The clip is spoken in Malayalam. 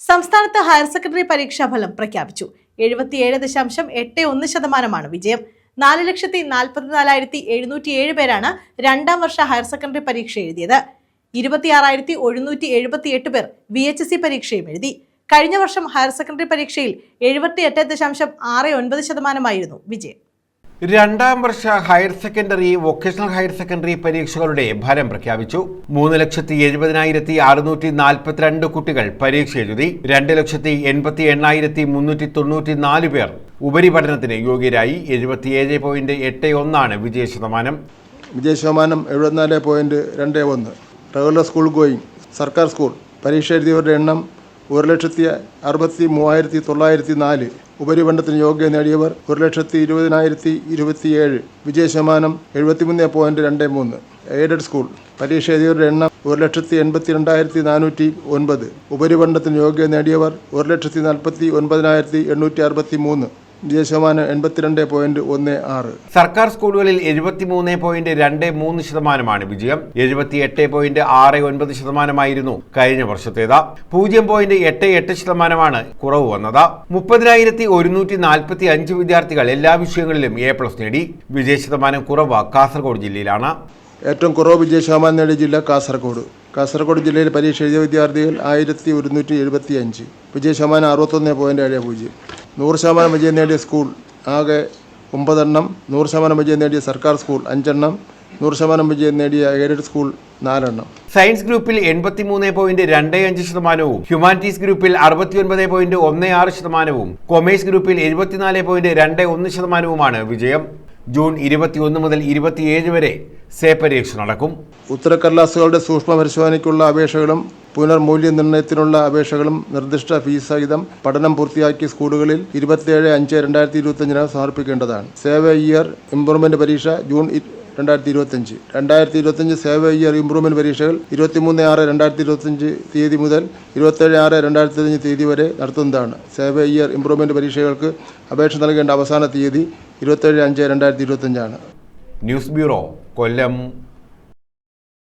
സംസ്ഥാനത്ത് ഹയർ സെക്കൻഡറി പരീക്ഷാ ഫലം പ്രഖ്യാപിച്ചു. എഴുപത്തിയേഴ് ദശാംശം എട്ട് ഒന്ന് ശതമാനമാണ് വിജയം. നാല് ലക്ഷത്തി നാൽപ്പത്തിനാലായിരത്തി എഴുന്നൂറ്റി ഏഴ് പേരാണ് രണ്ടാം വർഷ ഹയർ സെക്കൻഡറി പരീക്ഷ എഴുതിയത്. ഇരുപത്തിയാറായിരത്തി ഒരുന്നൂറ്റി എഴുപത്തി എട്ട് പേർ വി എച്ച് എസ് സി പരീക്ഷയും എഴുതി. കഴിഞ്ഞ വർഷം ഹയർ സെക്കൻഡറി പരീക്ഷയിൽ എഴുപത്തി എട്ട് ദശാംശം ആറ് ഒൻപത് ശതമാനമായിരുന്നു വിജയം. രണ്ടാം വർഷ higher secondary vocational higher secondary പരീക്ഷകളുടെ ഫലം പ്രഖ്യാപിച്ചു. മൂന്ന് ലക്ഷത്തി എഴുപതിനായിരത്തി അറുന്നൂറ്റി നാൽപ്പത്തിരണ്ട് കുട്ടികൾ പരീക്ഷ എഴുതി രണ്ട് ലക്ഷത്തി എൺപത്തി എണ്ണായിരത്തി മുന്നൂറ്റി തൊണ്ണൂറ്റി നാല് പേർ ഉപരിപഠനത്തിന് യോഗ്യരായി. എഴുപത്തിയേഴ് പോയിന്റ് എട്ട് ഒന്നാണ് വിജയ ശതമാനം. വിജയ ശതമാനം എഴുപത്തിനാല് പോയിന്റ് രണ്ട് ഒന്ന്. റെഗുലർ സ്കൂൾ ഗോയിങ് സർക്കാർ സ്കൂൾ പരീക്ഷ എഴുതിയവരുടെ എണ്ണം ഒരു ലക്ഷത്തി അറുപത്തി മൂവായിരത്തി തൊള്ളായിരത്തി നാല് ഉപരിപണ്ഡത്തിന് യോഗ്യത നേടിയവർ ഒരു ലക്ഷത്തി ഇരുപതിനായിരത്തി ഇരുപത്തിയേഴ് വിജയ ശതമാനം എഴുപത്തിമൂന്ന് പോയിന്റ് രണ്ട് മൂന്ന് എയ്ഡഡ് സ്കൂൾ പരീക്ഷ എഴുതിയവരുടെ എണ്ണം ഒരു ലക്ഷത്തി എൺപത്തി രണ്ടായിരത്തി നാനൂറ്റി ഒൻപത് ഉപരിപണ്ഡത്തിന് യോഗ്യത നേടിയവർ ഒരു ലക്ഷത്തി നാൽപ്പത്തി ഒൻപതിനായിരത്തി എണ്ണൂറ്റി അറുപത്തി മൂന്ന് ശതമാനം എൺപത്തിരണ്ട് പോയിന്റ് ഒന്ന് ആറ്. സർക്കാർ സ്കൂളുകളിൽ എഴുപത്തിമൂന്ന് പോയിന്റ് രണ്ട് മൂന്ന് ശതമാനമാണ് വിജയം. എഴുപത്തിയെട്ട് പോയിന്റ് ആറ് ഒൻപത് ശതമാനമായിരുന്നു കഴിഞ്ഞ വർഷത്തേത്. പൂജ്യം പോയിന്റ് എട്ട് എട്ട് ശതമാനമാണ് കുറവ് വന്നത്. മുപ്പതിനായിരത്തി ഒരുന്നൂറ്റി നാൽപ്പത്തി അഞ്ച് വിദ്യാർത്ഥികൾ എല്ലാ വിഷയങ്ങളിലും എ പ്ലസ് നേടി. വിജയ ശതമാനം കുറവ് കാസർഗോഡ് ജില്ലയിലാണ്. ഏറ്റവും കുറവ് വിജയ ശതമാനം നേടിയ ജില്ല കാസർഗോഡ്. കാസർഗോഡ് ജില്ലയിൽ പരീക്ഷ എഴുതിയ വിദ്യാർത്ഥികൾ ആയിരത്തി ഒരുന്നൂറ്റി എഴുപത്തി അഞ്ച് വിജയ ശതമാനം അറുപത്തൊന്ന് പോയിന്റ് ഏഴ് പൂജ്യം. നൂറ് ശതമാനം വിജയം നേടിയ സ്കൂൾ ആകെ ഒമ്പതെണ്ണം. നൂറ് ശതമാനം വിജയം നേടിയ സർക്കാർ സ്കൂൾ അഞ്ചെണ്ണം. നൂറ് ശതമാനം വിജയം നേടിയ എയ്ഡഡ് സ്കൂൾ നാലെണ്ണം. സയൻസ് ഗ്രൂപ്പിൽ എൺപത്തിമൂന്ന് പോയിന്റ് രണ്ട് അഞ്ച് ശതമാനവും ഹ്യൂമാനിറ്റീസ് ഗ്രൂപ്പിൽ അറുപത്തിയൊൻപത് പോയിന്റ് ഒന്ന് ആറ് ശതമാനവും കൊമേഴ്സ് ഗ്രൂപ്പിൽ എഴുപത്തിനാല് പോയിന്റ് രണ്ട് ഒന്ന് ശതമാനവുമാണ് വിജയം. ജൂൺ ഇരുപത്തിയൊന്ന് മുതൽ ഇരുപത്തിയേഴ് വരെ സേ പരീക്ഷ നടക്കും. ഉത്തരക്കടലാസുകളുടെ സൂക്ഷ്മ പരിശോധനയ്ക്കുള്ള അപേക്ഷകളും പുനർമൂല്യനിർണയത്തിനുള്ള അപേക്ഷകളും നിർദ്ദിഷ്ട ഫീസ് സഹിതം പഠനം പൂർത്തിയാക്കിയ സ്കൂളുകളിൽ ഇരുപത്തിയേഴ് അഞ്ച് രണ്ടായിരത്തി ഇരുപത്തഞ്ചിന് സമർപ്പിക്കേണ്ടതാണ്. സേവ ഇയർ ഇംപ്രൂവ്മെന്റ് പരീക്ഷ ജൂൺ രണ്ടായിരത്തി ഇരുപത്തഞ്ച് രണ്ടായിരത്തി ഇരുപത്തഞ്ച് സേവ ഇയർ ഇംപ്രൂവ്മെന്റ് പരീക്ഷകൾ ഇരുപത്തിമൂന്ന് ആറ് രണ്ടായിരത്തി ഇരുപത്തഞ്ച് തീയതി മുതൽ ഇരുപത്തേഴ് ആറ് രണ്ടായിരത്തി ഇരുപത്തഞ്ച് തീയതി വരെ നടത്തുന്നതാണ്. സേവ ഇയർ ഇംപ്രൂവ്മെന്റ് പരീക്ഷകൾക്ക് അപേക്ഷ നൽകേണ്ട അവസാന തീയതി ഇരുപത്തേഴ് അഞ്ച് രണ്ടായിരത്തി ഇരുപത്തഞ്ചാണ് ന്യൂസ് ബ്യൂറോ കൊല്ലം